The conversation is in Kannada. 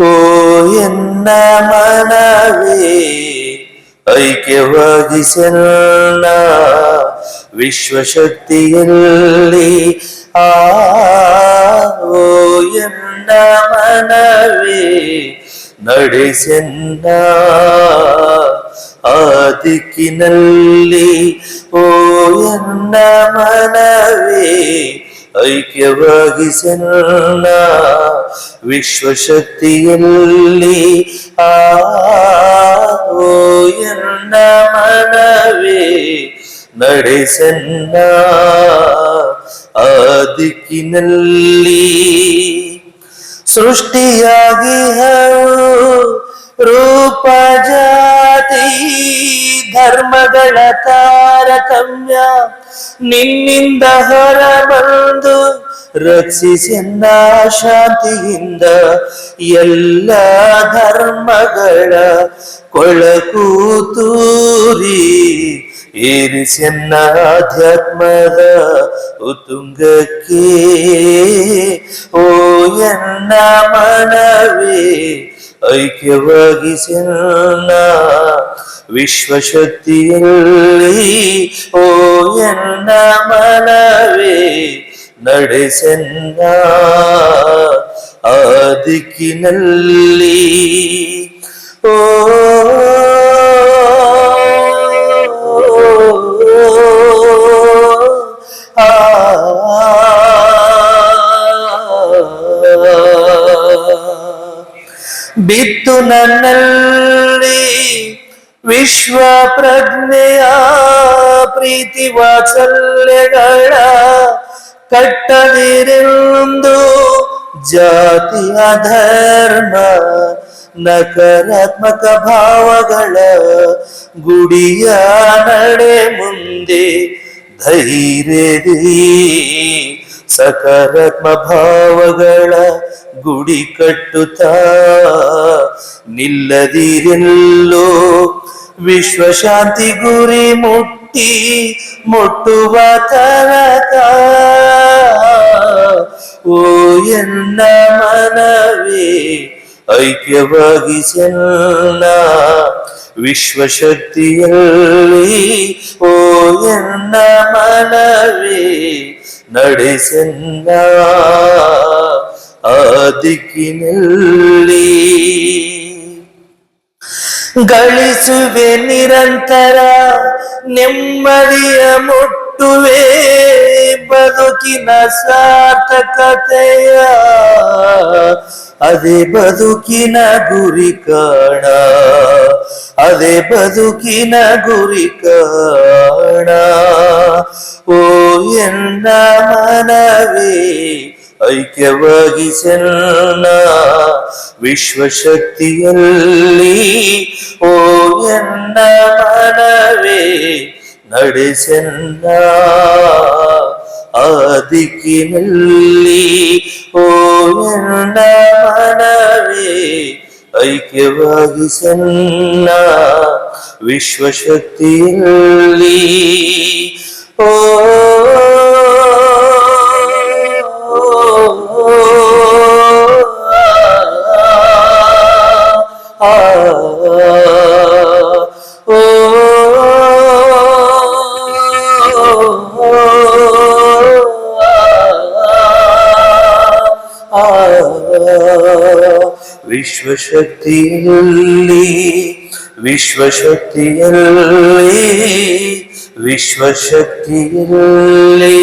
ಓ ಎನ್ನ ಮನವೇ ಐಕ್ಯವಾಗಿಸಲ್ಲ ವಿಶ್ವಶಕ್ತಿಯಲ್ಲಿ. ಆ ಓ ಎನ್ನ ಮನವೇ ನಡೆಸನ್ನ ಆ ದಿಕ್ಕಿನಲ್ಲಿ ಓ ಎನ್ನ ಮನವೇ, ಐಕ್ಯವಾಗಿ ಐಕ್ಯವಾಗಿಸೆನ್ನ ವಿಶ್ವಶಕ್ತಿಯಲ್ಲಿ, ಆ, ಓ ಎನ್ನ ಮನವೇ ನಡೆಸನ್ನ ಆ ದಿಕ್ಕಿನಲ್ಲಿ ಸೃಷ್ಟಿಯಾಗಿ ರೂಪ ಜಾತಿ ಧರ್ಮಗಳ ತಾರತಮ್ಯ ನಿನ್ನಿಂದ ಹೊರಬಂದು ರಕ್ಷಿಸನ್ನ ಶಾಂತಿಯಿಂದ ಎಲ್ಲ ಧರ್ಮಗಳ ಕೊಳಕು ತೂರಿ ಏರಿಸನ್ನ ಆಧ್ಯಾತ್ಮದ ಉತ್ತುಂಗಕ್ಕೆ ಓ ಎನ್ನ ಮನವೇ ಐಕ್ಯವಾಗಿಸನ್ನ ವಿಶ್ವಶಕ್ತಿಯಲ್ಲಿ ಓ ಎನ್ನ ಮನವೇ ನಡೆಸನ್ನ ಆ ದಿಕ್ಕಿನಲ್ಲಿ ಓ ಬಿತ್ತು ನನ್ನಲ್ಲಿ ವಿಶ್ವ ಪ್ರಜ್ಞೆಯ ಪ್ರೀತಿ ವಾತ್ಸಲ್ಯಗಳ ಕಟ್ಟದಿರೆಂದು ಜಾತಿ ಅಧರ್ಮ, ನಕಾರಾತ್ಮಕ ಭಾವಗಳ ಗುಡಿಯ ನಡೆ ಮುಂದೆ ಧೈರ್ಯದಿ ಸಕಾರಾತ್ಮ ಭಾವಗಳ ಗುಡಿ ಕಟ್ಟುತ್ತಾ ನಿಲ್ಲದಿರೆಲ್ಲೋ ವಿಶ್ವಶಾಂತಿ ಗುರಿ ಮುಟ್ಟಿ ಮುಟ್ಟುವ ತನಕ. ಓ ಎನ್ನ ಮನವೇ ಐಕ್ಯವಾಗಿಸಲ್ಲ ವಿಶ್ವಶಕ್ತಿಯಲ್ಲಿ ಓ ಎನ್ನ ಮನವೇ ನಡೆಸನ್ನ ಆ ದಿಕ್ಕಿನಲ್ಲಿ ಗಳಿಸುವೆ ನಿರಂತರ, ನೆಮ್ಮದಿಯ ಮುಟ್ಟುವೆ ಬದುಕಿನ ಸಾರ್ಥಕತೆಯ. ಅದೇ ಬದುಕಿನ ಗುರಿ ಕಾಣ. ಅದೇ ಬದುಕಿನ ಗುರಿ ಕಾಣ. ಓ, ಎನ್ನ ಮನವೇ, ಐಕ್ಯವಾಗಿಸನ್ನ ವಿಶ್ವಶಕ್ತಿಯಲ್ಲಿ. ಓ, ಎನ್ನ ಮನವೇ, ನಡೆಸೆನ್ನ ಆ ಓ, ಎನ್ನ ಮನವೇ ಐಕ್ಯವಾಗಿಸನ್ನ ವಿಶ್ವಶಕ್ತಿಯಲ್ಲಿ ಓ ಆ ವಿಶ್ವಶಕ್ತಿಯಲ್ಲಿ ವಿಶ್ವಶಕ್ತಿಯಲ್ಲಿ ವಿಶ್ವಶಕ್ತಿಯಲ್ಲಿ